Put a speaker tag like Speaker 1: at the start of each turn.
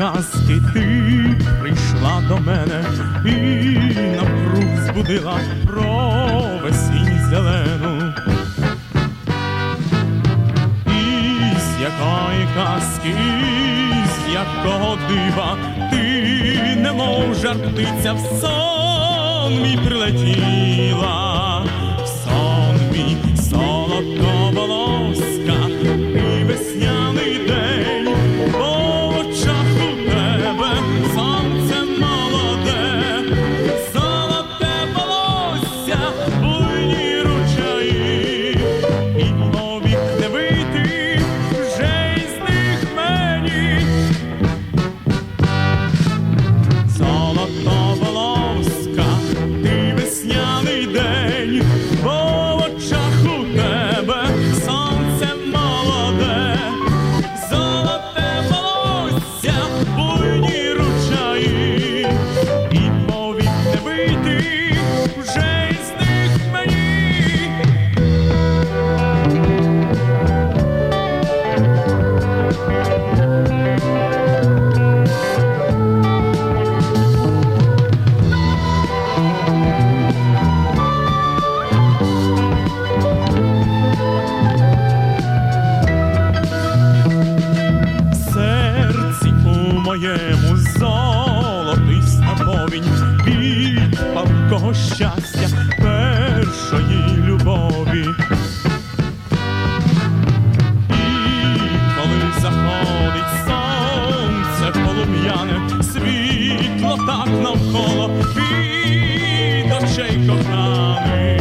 Speaker 1: казки ти прийшла до мене і навкруг збудила провесінь зелену. Із якої казки, з якого дива ти немов жар птиця в сон мій прилетіла. Золотиста повінь від палкого щастя першої любові. І коли заходить сонце полум'яне, світло так навколо від очей коханих.